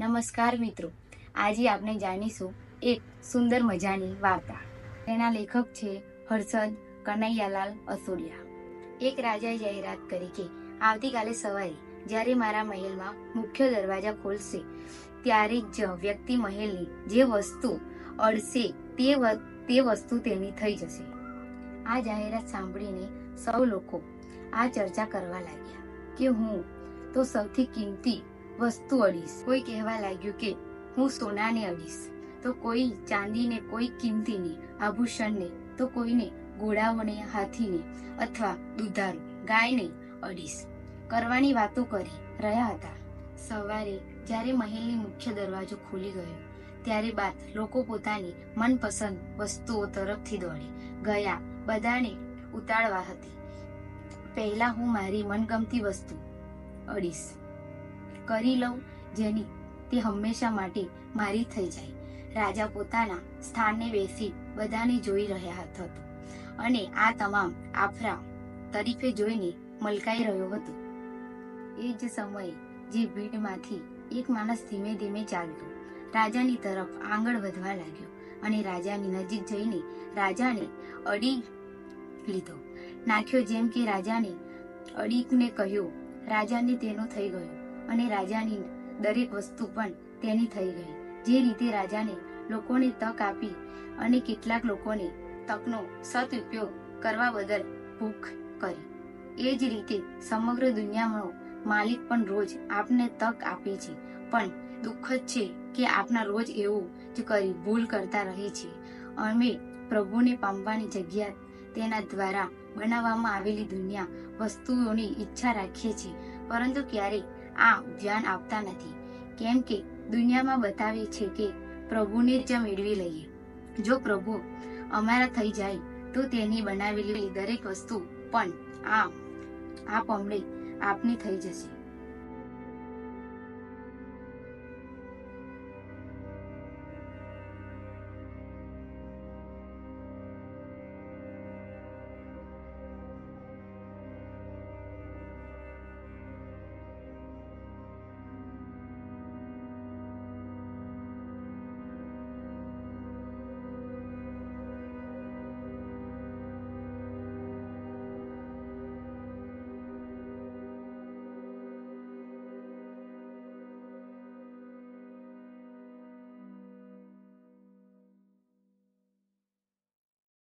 નમસ્કાર મિત્રો. આજે આપણે જાણીશું એક સુંદર મજાની વાર્તા. તેના લેખક છે હર્ષદ કનૈયાલાલ અસોડિયા. એક રાજાએ જાહેરાત કરી કે આવતીકાલે સવારે જ્યારે મારા મહેલમાં મુખ્ય દરવાજા ખોલશે, ત્યારે જ વ્યક્તિ મહેલની જે વસ્તુ અડશે તે તે વસ્તુ તેની થઈ જશે. આ જાહેરાત સાંભળીને સૌ લોકો આ ચર્ચા કરવા લાગ્યા કે હું તો સૌથી કિંમતી વસ્તુ અડીશ. કોઈ કહેવા લાગ્યું કે, હું સોનાને અડીશ. તો કોઈ ચાંદીને કોઈ કિંમતીને, આભૂષણને, તો કોઈને ઘોડાઓને, હાથીને અથવા દુધારું, ગાયને અડીશ. કરવાની વાતો કરી રહ્યા હતા. સવારે જ્યારે મહેલની મુખ્ય દરવાજો ખુલી ગયો, ત્યારે બાદ લોકો પોતાની મનપસંદ વસ્તુઓ તરફથી દોડી ગયા બધાને ઉતાળવા હતી. પહેલા હું મારી મનગમતી વસ્તુ અડીશ. કરી લઉં, જેની તે હંમેશા માટે મારી થઈ જાય. રાજા પોતાના સ્થાને બેસી બધાને જોઈ રહ્યા હતો. અને આ તમામ આફરા તરીફે જોઈને મલકાઈ રહ્યો હતો. એ જ સમયે જે ભીડમાંથી એક માણસ ધીમે ધીમે ચાલતો રાજાની તરફ આંગળ વધવા લાગ્યો અને રાજાની નજીક જઈને રાજાને અડી લીધો. નાખ્યો જેમ કે રાજાને અડીકને કહ્યું, રાજાને તેનો થઈ ગયું. અને રાજાની દરેક વસ્તુ પણ તેની થઈ ગઈ. જે રીતે રાજાને લોકોને તક આપી અને કેટલાક લોકોને તકનો સદઉપયોગ કરવા બદલ ભૂખ કરી. એ જ રીતે સમગ્ર દુનિયાનો માલિક પણ રોજ આપને તક આપે છે. પણ દુઃખ જ છે કે આપના રોજ એવું જ કરી ભૂલ કરતા રહે છે. અમે પ્રભુને પામવાની જગ્યા તેના દ્વારા બનાવવામાં આવેલી દુનિયા વસ્તુઓની ઈચ્છા રાખીએ છીએ. પરંતુ ક્યારેય આ ધ્યાન આપતા નથી. કેમ કે દુનિયામાં બતાવે છે કે પ્રભુને જ મેળવી લઈએ. જો પ્રભુ અમારા થઈ જાય, તો તેની બનાવેલી દરેક વસ્તુ પણ આ આ પમડે આપની થઈ જશે.